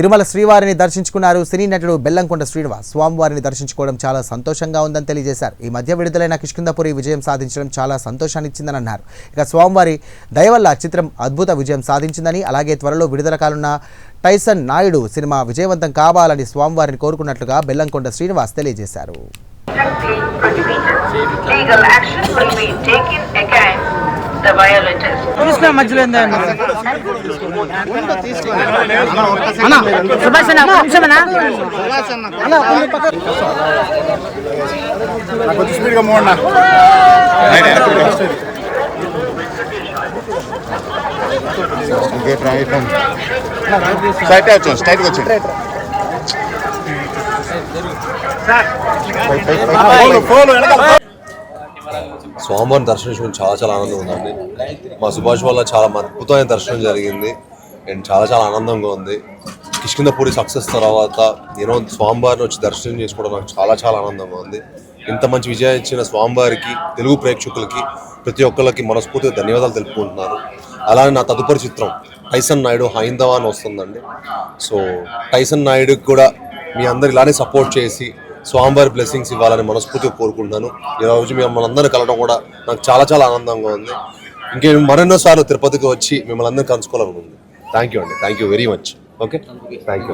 తిరుమల శ్రీవారిని దర్శించుకున్నారు సినీ నటుడు బెల్లంకొండ శ్రీనివాస్. స్వామివారిని దర్శించుకోవడం చాలా సంతోషంగా ఉందని తెలియజేశారు. ఈ మధ్య విడుదలైన కిష్కిందపురి విజయం సాధించడం చాలా సంతోషాన్ని ఇచ్చిందని అన్నారు ఇక స్వామివారి దయ వల్ల చిత్రం అద్భుత విజయం సాధించిందని అలాగే త్వరలో విడుదల కానున్న టైసన్ నాయుడు సినిమా విజయవంతం కావాలని స్వామివారిని కోరుకున్నట్లుగా బెల్లంకొండ శ్రీనివాస్ తెలియజేశారు. మధ్యలో సుభాష్ అన్న కొంచెం స్పీడ్గా స్ట్రైట్ వచ్చాను స్ట్రైట్గా వచ్చాను స్వామివారిని చాలా చాలా ఆనందంగా ఉందండి. మా సుభాష్ వల్ల చాలా అద్భుతమైన దర్శనం జరిగింది. అండ్ చాలా చాలా ఆనందంగా ఉంది. కిష్కిందపూరి సక్సెస్ తర్వాత నేను స్వామివారిని వచ్చి దర్శనం చేసుకోవడం నాకు చాలా చాలా ఆనందంగా ఉంది. ఇంత మంచి విజయం ఇచ్చిన స్వామివారికి తెలుగు ప్రేక్షకులకి ప్రతి ఒక్కరికి మనస్ఫూర్తిగా ధన్యవాదాలు తెలుపుకుంటున్నాను. అలానే నా తదుపరి చిత్రం టైసన్ నాయుడు హైందవా అని వస్తుందండి. సో టైసన్ నాయుడుకి కూడా మీ అందరు ఇలానే సపోర్ట్ చేసి స్వామివారి బ్లెస్సింగ్స్ ఇవ్వాలని మనస్ఫూర్తిగా కోరుకుంటున్నాను. ఈ రోజు మిమ్మల్ని అందరినీ కలవడం కూడా నాకు చాలా చాలా ఆనందంగా ఉంది. ఇంకే మరెన్నోసార్లు తిరుపతికి వచ్చి మిమ్మల్ని అందరినీ కలుసుకోవాలనుకుంది థ్యాంక్ యూ అండి thank you very much okay thank you